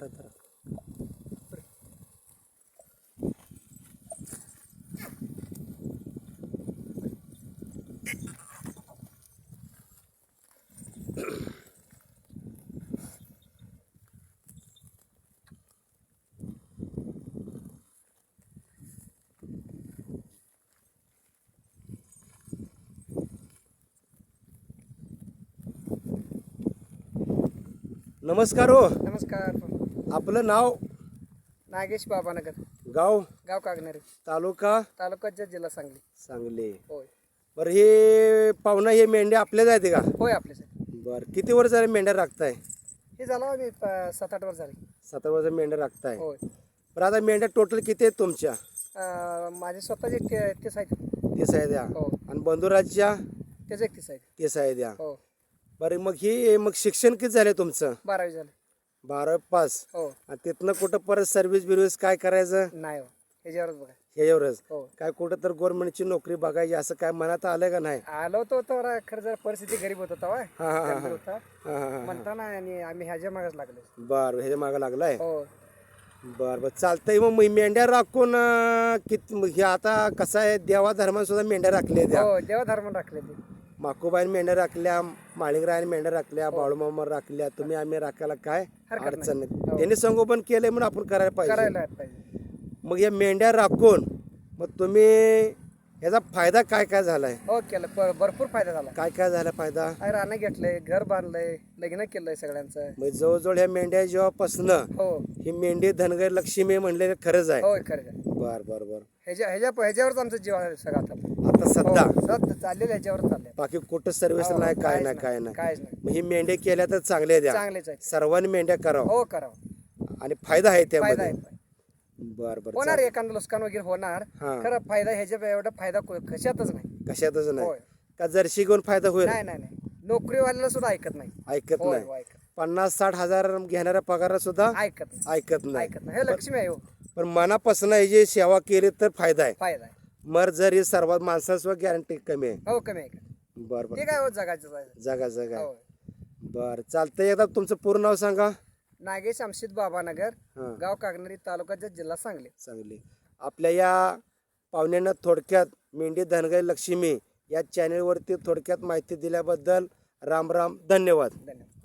धरा धरा. नमस्कार हो. नमस्कार. आपलं नाव? नागेश बाबानगर. गाव? गाव कागणारे तालुका? तालुका जत जिल्हा सांगली. सांगली. होय. बरं हे पाहुणा हे मेंढ्या आपल्या जायते का? होय आपले साहेब बरं किती वर्ष झाले मेंढ्या राखताय? हे झालं आम्ही प- सात आठ वर्ष झाली. सतरा वर्ष मेंढ्या राखताय. होय. बरं आता मेंढ्या टोटल किती आहेत तुमच्या? अं, माझे स्वतःचे ते तीस आहेत. तीस आहे द्या हो. आणि बंधुराजच्या? त्याचे एक तीस आहेत. तीस आहे द्या हो. बरं मग ही मग शिक्षण किती झाले तुमचं? बारावी झाले. बारावी पास हो. आणि तिथनं कुठं परत सर्व्हिस बिर्व्हिस काय करायचं? नाही हो. ह्याच्यावरच बघा. ह्याच्यावरच. हो. काय कुठं तर गव्हर्नमेंटची नोकरी बघायची असं काय मनात आलं का नाही? आलो होतो तर खरं जरा परिस्थिती गरीब होत होता होय. हा, हा, हा, गरीब होता. हां हां हां म्हणताना आणि आम्ही ह्याच्या मागच लागले. बरं ह्याच्या मागं लागलाय? हो. बरं बरं. चालतंय मग मी मेंढ्या राखून अं, कित मग हे आता कसं आहे? देवा धर्मात सुद्धा मेंढ्या राखल्या द्या हो राखले ते माकोबाईन मेंढ्या राखल्या माळिंगरायन मेंढ्या राखल्या बाळूमामा राखल्या तुम्ही आम्ही राखायला काय हरकत अडचण नाही. नाही. त्यांनी संगोपन केलंय म्हणून आपण करायला पाहिजे. करायला पाहिजे. मग या मेंढ्या राखून मग तुम्ही याचा फायदा काय काय झालाय? हो केलं. प- भरपूर फायदा झाला. काय काय झाला फायदा? काय रानं घेतलंय घर बांधलंय लग्न केलंय सगळ्यांचं. मग जवळजवळ ह्या मेंढ्या जेव्हापासनं हो. ही मेंढी धनगर लक्ष्मी म्हणलेलं खरंच आहे. होय खरं आहे. बर बर बर. ह्याच्या ह्याच्या ह्याच्यावरच आमचं जीवन आहे सगळं आता. आता सध्या? हो, सध्या चाललेलं ह्याच्यावर चाललंय. बाकी कुठं सर्व्हिस हो, नाही काय काहीच नाही काय नाही, काहीच नाही. मग ही मेंढ्या केल्या तर चांगल्या द्या चांगलेच आहे सर्वांनी मेंढ्या करावं. हो करावं. आणि फायदा आहे फायदा त्यामध्ये आहे. बर बर होणार एखादं नुकसान वगैरे होणार. हा. खरं फायदा ह्याच्या एवढा फायदा को- कशातच नाही. कशातच नाही. का जर्शी घेऊन फायदा होईल? नाही नाही नाही. नोकरीवाल्याला सुद्धा ऐकत नाही. ऐकत होय नाही. ऐकत पन्नास साठ हजार घेणाऱ्या पगारात सुद्धा ऐकत नाही. ऐकत नाही. ऐकत नाही. हे लक्ष्मी आहे हो. पण मनापासून ही जी सेवा केली तर फायदा आहे. फायदा आहे. मर जर ही सर्वात माणसाचं गॅरंटी कमी आहे. हो कमी ऐकत बर बर. ते काय हो जगाचं आहे. जगा जगा. हो. बर चालतंय. एकदा तुमचं पूर्ण नाव सांगा. नागेश आमशित बाबानगर हा. गाव कागनरी तालुका जत जिल्हा सांगली. चांगली आपल्या या पाहुण्यांना थोडक्यात मेंढी धनगर लक्ष्मी या चॅनेलवरती थोडक्यात माहिती दिल्याबद्दल राम राम धन्यवाद. धन्यवाद.